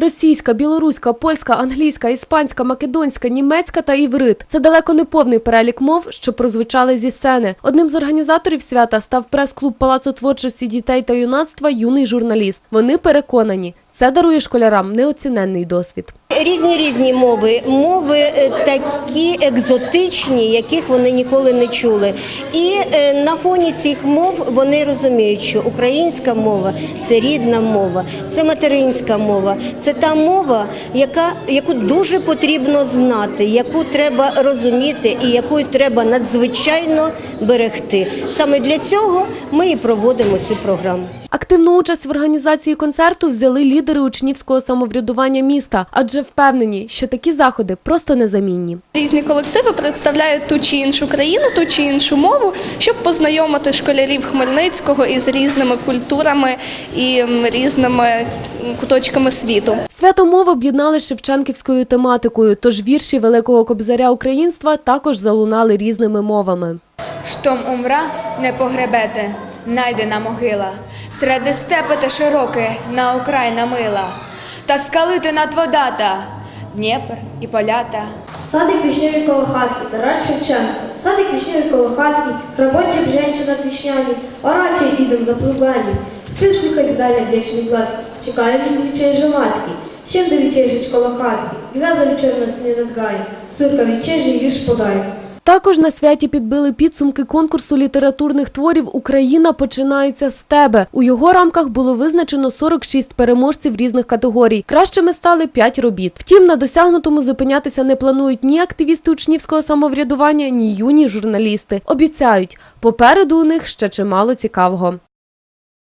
Російська, білоруська, польська, англійська, іспанська, македонська, німецька та іврит. Це далеко не повний перелік мов, що прозвучали зі сцени. Одним з організаторів свята став прес-клуб Палацу творчості дітей та юнацтва Юний журналіст. Вони переконані, це дарує школярам неоціненний досвід. Різні різні мови, мови е, такі екзотичні, яких вони ніколи не чули. І е, на фоні цих мов вони розуміють, що українська мова це рідна мова, це материнська мова, це та мова, яка яку дуже потрібно знати, яку треба розуміти і яку треба надзвичайно берегти. Саме для цього ми і проводимо цю програму. Активну участь в організації концерту взяли лідери учнівського самоврядування міста, адже впевнені, що такі заходи просто незамінні. Різні колективи представляють ту чи іншу країну, ту чи іншу мову, щоб познайомити школярів Хмельницького із різними культурами і різними куточками світу. Свято мови об'єднали шевченківською тематикою, тож вірші великого кобзаря українства також залунали різними мовами. Штом умра, не погребете, найдена могила. Середи степи та широке, на Україна мила. Та скалити над водата, Дніпр і полята. Садик вишневый коло хатки, Тарас Шевченко. Садик вишневый коло хатки, Рабочик женщина вишнями, Ораче идем за плугами. Спив слухать здаля дівчний гладкий, Чекаємо з вічей матки. Ще до вічежич коло хатки, Гвяза вечерна сні над гаєм, Сурка вічежі юж подаю. Також на святі підбили підсумки конкурсу літературних творів Україна починається з тебе. У його рамках було визначено 46 переможців різних категорій. Кращими стали 5 робіт. Втім, на досягнутому зупинятися не планують ні активісти учнівського самоврядування, ні юні журналісти. Обіцяють, попереду у них ще чимало цікавого.